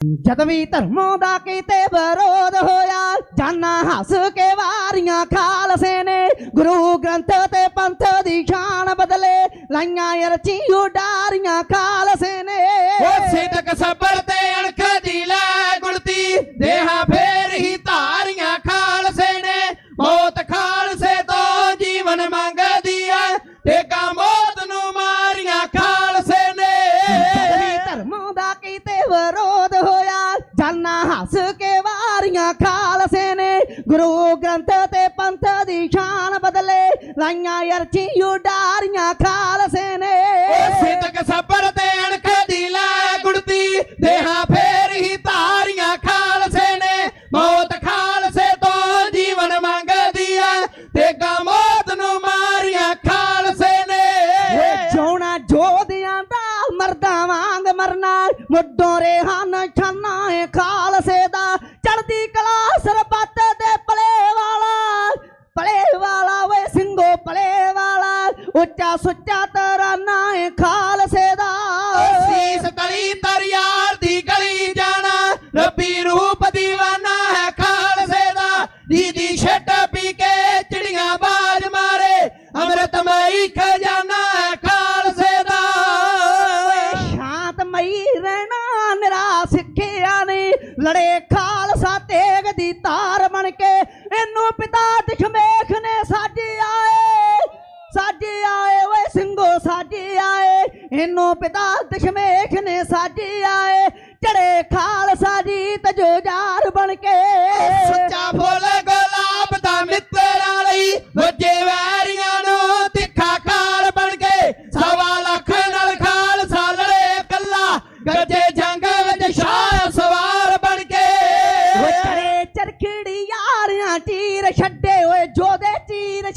ਜਦ ਵੀ ਧਰਮੋਂ ਦਾ ਕੀਤੇ ਵਿਰੋਧ ਹੋਇਆ ਜਾਨਾ ਹੱਸ ਕੇ ਵਾਰੀਆਂ ਖਾਲਸੇ ਨੇ। ਗੁਰੂ ਗ੍ਰੰਥ ਤੇ ਪੰਥ ਦੀ ਸ਼ਾਨ ਬਦਲੇ ਲਾਈਆਂ ਅਰਚੀ ਉਡਾਰੀਆਂ ਖਾਲਸੇ ਨੇ। ਉਹ ਸਿਦਕ ਸਬਰ ਤੇ ਅਣਖ ਦੀ ਲੈ ਗੁਲਤੀ ਦੇਹਾਂ ਫੇਰ ਹੀ ਧਾਰੀਆਂ ਖਾਲਸੇ ਨੇ। ਮੌਤ ਖਾਲਸੇ ਤੋਂ ਜੀਵਨ ਮੰਗਦੀ ਐ ਟੇਕਾ ਮੌਤ ਨੂੰ ਮਾਰੀਆਂ ਖਾਲਸੇ ਨੇ। ਧਰਮੋਂ ਦਾ ਵਿਰੋਧ ਹੋਇਆ। ਜਾਨਾ ਹੱਸ ਕੇ ਵਾਰੀਆਂ ਖਾਲਸੇ ਨੇ ਗੁਰੂ ਗ੍ਰੰਥ ਤੇ ਪੰਥ ਦੀ ਸ਼ਾਨ ਬਦਲੇ ਲਾਈਆਂ ਅਰਚੀ ਉਡਾਰੀਆਂ ਖਾਲਸੇ ਨੇ। ਸਿਦਕ ਸਬਰ ਤੇ ਅਣਖ ਦੀ ਲੈ ਗੁੜਤੀ ਦੇਹਾਂ ਫੇਰ ਹੀ ਧਾਰੀਆਂ ਖਾਲਸੇ ਨੇ। ਮੌਤ ਖਾਲਸੇ ਤੋਂ ਜੀਵਨ ਮੰਗਦੀ ਐ ਟੇਕਾ ਮੌਤ ਨੂੰ ਮਾਰੀਆਂ ਖਾਲਸੇ ਨੇ। ਜੋਣਾ ਜੋਧਿਆਂ ਦਾ ਮਰਦਾਂ ਵਾਂਗ ਮਰਨਾ ਮੁੱਢੋਂ ਰੇਹਾਨ ਛਾਨਾ ਏ ਖਾਲਸੇ ਦਾ। ਚੜਦੀ ਕਲਾ ਸਰਬੱਤ ਦੇ ਪਲੇ ਵਾਲਾ। ਪਲੇ ਵਾਲਾ ਵੇ ਸਿੰਘੋ ਪਲੇ ਵਾਲਾ। ਉੱਚਾ ਸੁੱਚਾ ਤਰਾਨਾ ਏ ਖਾਲਸੇ ਦਾ। ਸੀਸ ਤਲੀ ਤਰਿਆਰ ਦੀ ਗਲੀ ਜਾਣਾ, ਰੱਬੀ ਰੂਪ ਦੀਵਾਨਾ ਹੈ ਖਾਲਸੇ ਦਾ। ਦੀਦੀ ਛੱਟ ਪੀ ਕੇ ਚਿੜੀਆਂ ਬਾਜ ਮਾਰੇ, ਅੰਮ੍ਰਿਤਮਈ ਖਜ਼ਾਨਾ ਰਹਿਣਾ ਨਿਰਾ ਸਿੱਖਿਆ ਨੇ ਲੜੇ ਖਾਲਸਾ ਤੇਗ ਦੀ ਤਾਰ ਬਣ ਕੇ ਇਹਨੂੰ ਪਿਤਾ ਦਸ਼ਮੇਖ ਨੇ ਸਾਜਿਆ ਆਏ। ਸਾਜਿਆ ਏ ਓਏ ਸਿੰਘੋ ਸਾਜਿਆ ਏ ਇਹਨੂੰ ਪਿਤਾ ਦਸ਼ਮੇਖ ਨੇ ਸਾਜਿਆ ਏ ਚੜੇ ਖਾਲਸਾ ਜੀ ਤਜੋਜਾਰ ਬਣ ਕੇ। ਸੱਚਾ ਫੁੱਲ ਤੀਰ ਛੱਡੇ ਓਏ ਜੋਦੇ ਤੀਰ